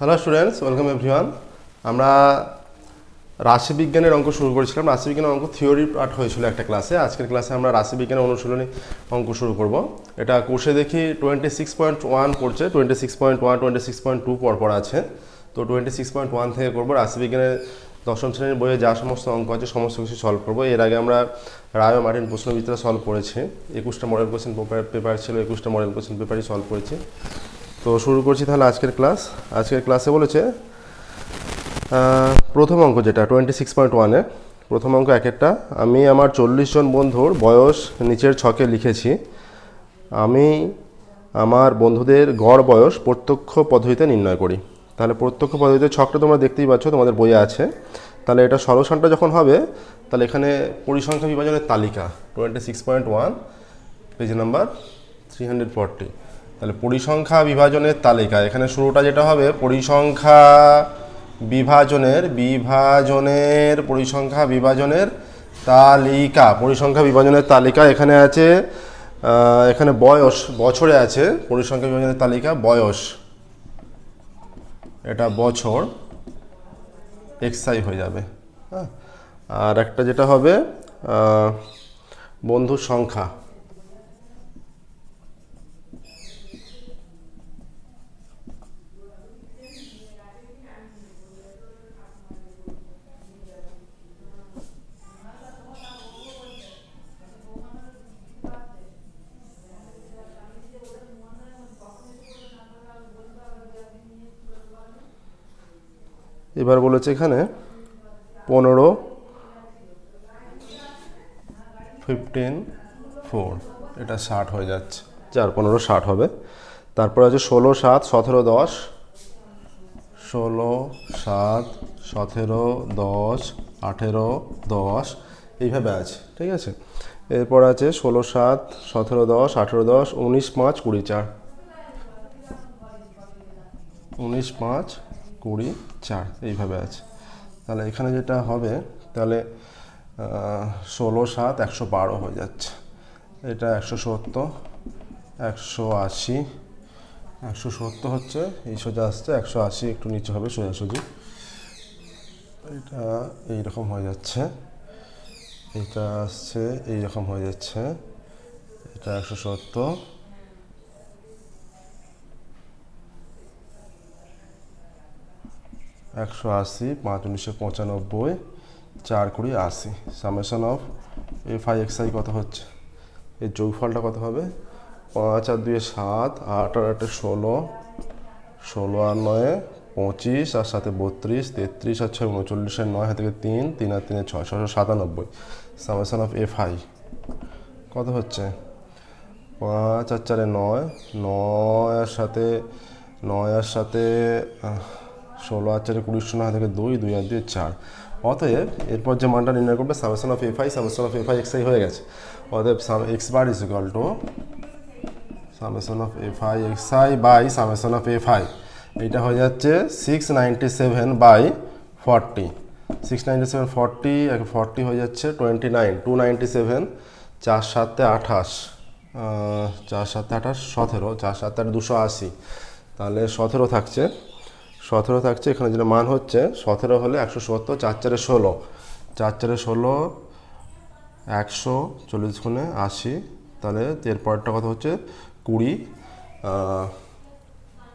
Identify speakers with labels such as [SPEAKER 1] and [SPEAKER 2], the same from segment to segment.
[SPEAKER 1] Hello students welcome everyone আমরা রাশিবিজ্ঞানের অঙ্ক শুরু করেছিলাম। রাশিবিজ্ঞানের অঙ্ক থিওরি পার্ট হয়েছিল একটা ক্লাসে আজকের ক্লাসে আমরা রাশিবিজ্ঞানের অনুশীলনী অঙ্ক শুরু করব। এটা কোর্সে দেখি টোয়েন্টি সিক্স পয়েন্ট ওয়ান পড়ছে। Twenty six point one twenty six point two পর পর আছে। তো টোয়েন্টি সিক্স পয়েন্ট ওয়ান থেকে করব। রাশিবিজ্ঞানের দশম শ্রেণির বইয়ে যা সমস্ত অঙ্ক আছে, সমস্ত কিছু সলভ করব। এর আগে আমরা রায় ও মার্টিন প্রশ্নবিদ্যা সলভ করেছি। একুশটা মডেল কোশ্চেন পেপার ছিল, একুশটা মডেল কোশ্চেন পেপারই সলভ করেছি। তো শুরু করছি তাহলে আজকের ক্লাস। আজকের ক্লাসে বলেছে প্রথম অঙ্ক যেটা টোয়েন্টি সিক্স পয়েন্ট ওয়ানে প্রথম অঙ্ক এক একটা। আমি আমার চল্লিশ জন বন্ধুর বয়স নিচের ছকে লিখেছি। আমি আমার বন্ধুদের গড় বয়স প্রত্যক্ষ পদ্ধতিতে নির্ণয় করি। তাহলে প্রত্যক্ষ পদ্ধতিতে ছকটা তোমরা দেখতেই পাচ্ছ, তোমাদের বইয়ে আছে। তাহলে এটা সরসানটা যখন হবে, তাহলে এখানে পরিসংখ্যা বিভাজনের তালিকা twenty six point one page number three hundred forty তাহলে পরিসংখ্যা বিভাজনের তালিকা। এখানে শুরুটা যেটা হবে, পরিসংখ্যা বিভাজনের বিভাজনের, পরিসংখ্যা বিভাজনের তালিকা। পরিসংখ্যা বিভাজনের তালিকা এখানে আছে এখানে বয়স, বছরে আছে, পরিসংখ্যা বিভাজনের তালিকা বয়স। এটা বছর এক্সাই হয়ে যাবে। হ্যাঁ? আর একটা যেটা হবে বন্ধুর সংখ্যা। এবার বলেছে এখানে পনেরো ফিফটিন ফোর এটা ষাট হয়ে যাচ্ছে। চার, পনেরো, ষাট হবে। তারপরে আছে ষোলো, সাত, সতেরো, দশ। ষোলো, সাত, সতেরো, দশ, আঠেরো, দশ। এইভাবে আছে, ঠিক আছে? এরপর আছে ষোলো, সাত, সতেরো, দশ, আঠেরো, দশ, উনিশ, পাঁচ, কুড়ি, চার। উনিশ, পাঁচ কুড়ি, চার, এইভাবে আছে। তাহলে এখানে যেটা হবে, তাহলে ষোলো, সাত, একশো বারো হয়ে যাচ্ছে। এটা একশো সত্তর, একশো আশি, একশো সত্তর হচ্ছে, এই সোজা আসছে, একশো আশি একটু নিচে হবে, সোজাসুজি। এটা এইরকম হয়ে যাচ্ছে, এটা আসছে, এইরকম হয়ে যাচ্ছে, এটা একশো সত্তর। একশো আশি, পাঁচ উনিশশো পঁচানব্বই, চার কুড়ি আশি। Summation of f i x i কত হচ্ছে? এর যোগফলটা কত হবে? পাঁচ আর দুয়ে সাত, আট আর আটে ষোলো ষোলো আর নয়ে, পঁচিশ, আর সাথে বত্রিশ, তেত্রিশ আর ছয়, উনচল্লিশের নয় থেকে তিন তিন আর তিনে ছয় ছশো সাতানব্বই। সামেশন অফ এফ আই কত হচ্ছে? পাঁচ আর চারে নয় নয় আর সাথে নয় আর সাথে ষোলো আর চারে কুড়ি শূন্য থেকে দুই দুই আর দুই চার। অতএব এরপর যে মানটা নির্ণয় করবে summation of f i summation of f i x i হয়ে গেছে। অতএব sum x bar is equal to summation of f i x i by summation of f i এইটা হয়ে যাচ্ছে six ninety seven by forty six ninety seven forty forty হয়ে যাচ্ছে twenty nine two ninety seven চার সাতে আঠাশ। চার সাতে আঠাশ, সতেরো, চার সাতে আট, দুশো আশি। তাহলে সতেরো থাকছে। সতেরো থাকছে, এখানে যেটা মান হচ্ছে, সতেরো হলে একশো সত্তর চার চারে ষোলো। চার চারে ষোলো, একশো চল্লিশ গুণে আশি। তাহলে এরপরটা কত হচ্ছে? কুড়ি।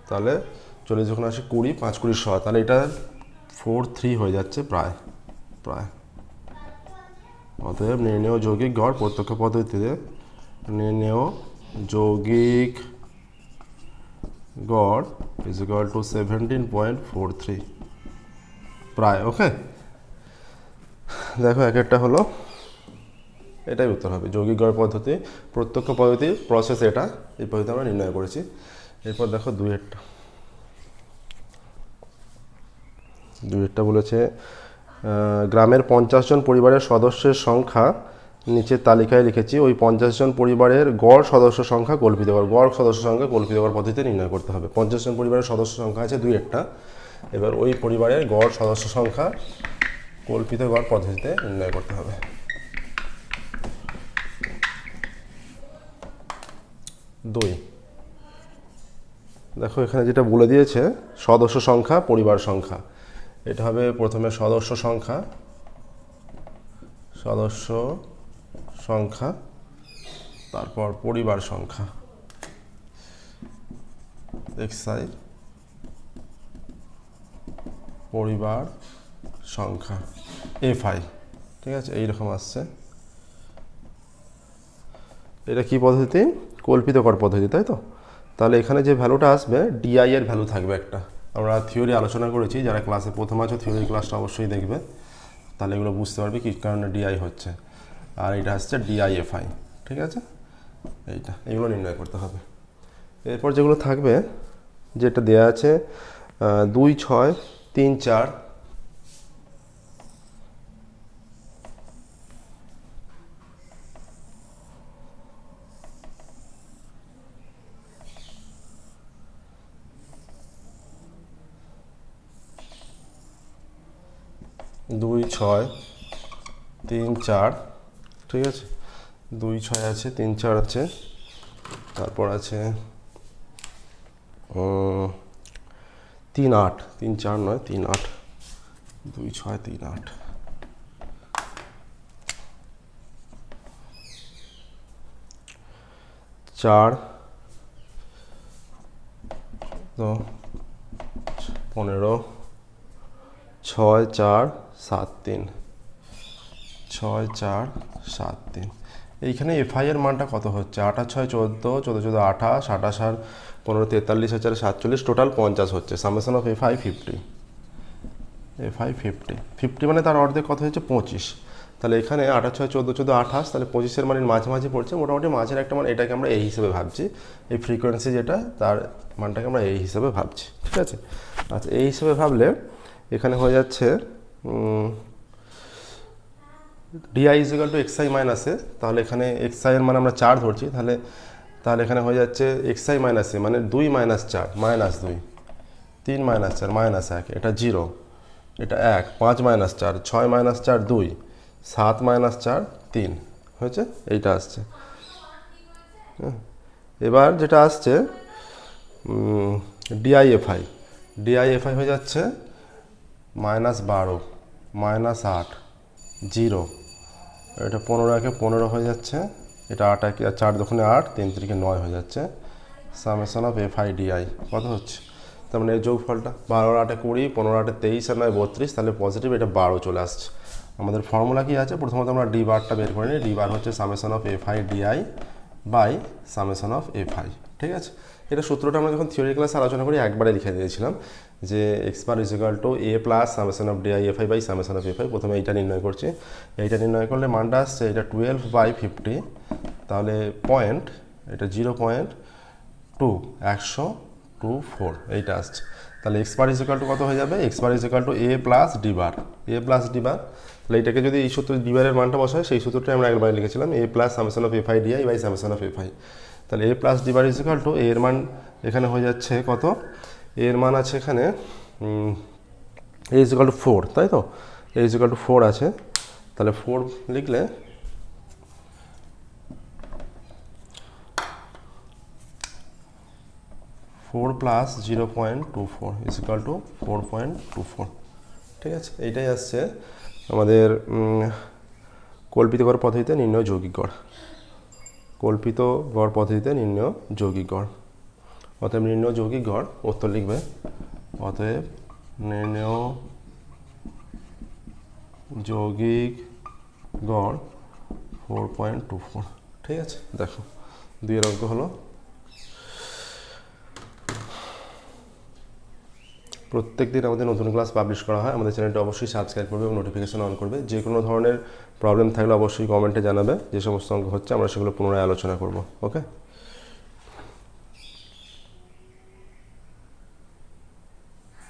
[SPEAKER 1] তাহলে চল্লিশ গুণে আশি, কুড়ি, পাঁচ কুড়ি শ তাহলে এটা ফোর থ্রি হয়ে যাচ্ছে প্রায় প্রায়। অতএব নির্ণেয় যৌগিক গড় প্রত্যক্ষ পদ্ধতিতে। নির্ণেয় যৌগিক গড় is equal to seventeen point four three প্রায় ওকে দেখো এক একটা হলো এটাই উত্তর হবে। যৌগিক গড় পদ্ধতি প্রত্যক্ষ পদ্ধতি প্রসেস এটা এই পদ্ধতি আমরা নির্ণয় করেছি। এরপর দেখো দুইয়েরটা। দুইয়েরটা বলেছে আহ, গ্রামের পঞ্চাশ জন পরিবারের সদস্যের সংখ্যা নিচের তালিকায় লিখেছি ওই পঞ্চাশ জন পরিবারের গড় সদস্য সংখ্যা কল্পিত কর, গড় সদস্য সংখ্যা কল্পিত কর পদ্ধতিতে নির্ণয় করতে হবে। পঞ্চাশ জন পরিবারের সদস্য সংখ্যা আছে দুই একটা। এবার ওই পরিবারের গড় সদস্য সংখ্যা কল্পিত গড় পদ্ধতিতে নির্ণয় করতে হবে। দুই। দেখো, এখানে যেটা বলে দিয়েছে, সদস্য সংখ্যা, পরিবার সংখ্যা। এটা হবে প্রথমে সদস্য সংখ্যা, সদস্য সংখ্যা, তারপর পরিবার সংখ্যা। এক্সাই পরিবার সংখ্যা এফ আই ঠিক আছে, এইরকম আসছে। এটা কি পদ্ধতি? কল্পিতকর পদ্ধতি, তাই তো? তাহলে এখানে যে ভ্যালুটা আসবে ডিআই এর ভ্যালু থাকবে একটা। আমরা থিওরি আলোচনা করেছি, যারা ক্লাসে প্রথম আছো থিওরি ক্লাসটা অবশ্যই দেখবে। তাহলে এগুলো বুঝতে পারবে কি কারণে ডিআই হচ্ছে। আর এটা হচ্ছে ডিআইএফআই ঠিক আছে? এইটা এগুলো নির্ণয় করতে হবে। এরপর যেগুলো থাকবে, যেটা দেয়া আছে দুই, ছয়, তিন, চার, দুই, ছয়, তিন, চার ঠিক আছে? দুই ছয় আছে, তিন চার আছে। তারপর আছে তিন আট, তিন চার নয়, তিন আট, দুই ছয়, তিন আট। চার, তো পনেরো, ছয়, চার, সাত, তিন। ছয় চার সাত তিন। এইখানে এফআই এর মানটা কত হচ্ছে? আঠাশ ছয় চোদ্দ চোদ্দ চোদ্দ আঠাশ আঠাশ আর পনেরো তেতাল্লিশ হাজার সাতচল্লিশ টোটাল পঞ্চাশ হচ্ছে। Summation of f i fifty f i fifty fifty মানে তার অর্ধেক কত হচ্ছে পঁচিশ। তাহলে এখানে আঠাশ ছয় চোদ্দ চোদ্দ আঠাশ, তাহলে পঁচিশের মানের মাঝামাঝি পড়ছে। মোটামুটি মাঝের একটা মান এটাকে আমরা এই হিসেবে ভাবছি। এই ফ্রিকোয়েন্সি যেটা, তার মানটাকে আমরা এই হিসেবে ভাবছি। ঠিক আছে? আচ্ছা এই হিসেবে ভাবলে এখানে হয়ে যাচ্ছে ডিআই ইজিক্যাল টু এক্সআই মাইনাসে তাহলে এখানে এক্সআই এর মানে আমরা চার ধরছি, তাহলে তাহলে এখানে হয়ে যাচ্ছে এক্সআই মাইনাসে মানে দুই মাইনাস চার মাইনাস দুই, তিন মাইনাস চার মাইনাস এক, এটা জিরো এটা এক, পাঁচ মাইনাস চার, ছয় মাইনাস চার, দুই, সাত মাইনাস চার, তিন, হয়েছে এইটা আসছে হ্যাঁ। এবার যেটা আসছে ডিআইএফআই ডিআইএফআই হয়ে যাচ্ছে মাইনাস বারো মাইনাস আট জিরো এটা পনেরো একে পনেরো হয়ে যাচ্ছে। এটা আট একে চার দোকানে আট, তিন তিরিকে নয় হয়ে যাচ্ছে। Summation of f i d i কত হচ্ছে? তার মানে এই যোগফলটা বারো আটে কুড়ি, পনেরো আটে তেইশ আর নয় বত্রিশ, তাহলে পজিটিভ এটা বারো চলে আসছে। আমাদের ফর্মুলা কি আছে? প্রথমত আমরা ডি বারটা বের করে নিই। ডি বার হচ্ছে summation of f i d i by summation of f i ঠিক আছে? এটা সূত্রটা আমরা যখন থিওরি ক্লাসে আলোচনা করি, একবারে লিখে দিয়েছিলাম যে x bar is equal to a plus summation of d i f i by summation of f i প্রথমে এইটা নির্ণয় করছি। এইটা নির্ণয় করলে মানটা আসছে, এটা টুয়েলভ বাই ফিফটি তাহলে পয়েন্ট এটা জিরো পয়েন্ট টু একশো টু ফোর এইটা আসছে। তাহলে এক্স বার ইজিক্যাল টু কত হয়ে যাবে? X bar is equal to a plus d bar a plus d bar তাহলে এটাকে যদি এই সূত্র ডি বারের মানটা বসায়, সেই সূত্রটা আমরা একবার লিখেছিলাম a plus summation of f i d i by summation of f i তাহলে a plus d bar is equal to এর মান এখানে হয়ে যাচ্ছে কত? এর মান আছে এখানে এ ইজিক্যাল টু ফোর তাই তো? এ ইজিক্যাল টু ফোর আছে। তাহলে ফোর লিখলে four plus zero point two four is equal to four point two four ঠিক আছে? এইটাই আসছে আমাদের উম, কল্পিত গড় পদ্ধতিতে নির্ণয় যৌগিক গড়। কল্পিত গড় পদ্ধতিতে নির্ণয় যৌগিক গড়। অতএব নির্ণয় যৌগিক গড়, উত্তর লিখবে। অতএব নির্ণয় যৌগিক গড় ফোর পয়েন্ট টু ফোর ঠিক আছে? দেখো দুই অঙ্ক হলো প্রত্যেক দিন আমাদের নতুন ক্লাস পাবলিশ করা হয়। আমাদের চ্যানেলটা অবশ্যই সাবস্ক্রাইব করবে এবং নোটিফিকেশন অন করবে। যে কোনো ধরনের প্রবলেম থাকলে অবশ্যই কমেন্টে জানাবে। যে সমস্ত অঙ্ক হচ্ছে আমরা সেগুলো পুনরায় আলোচনা করব। ওকে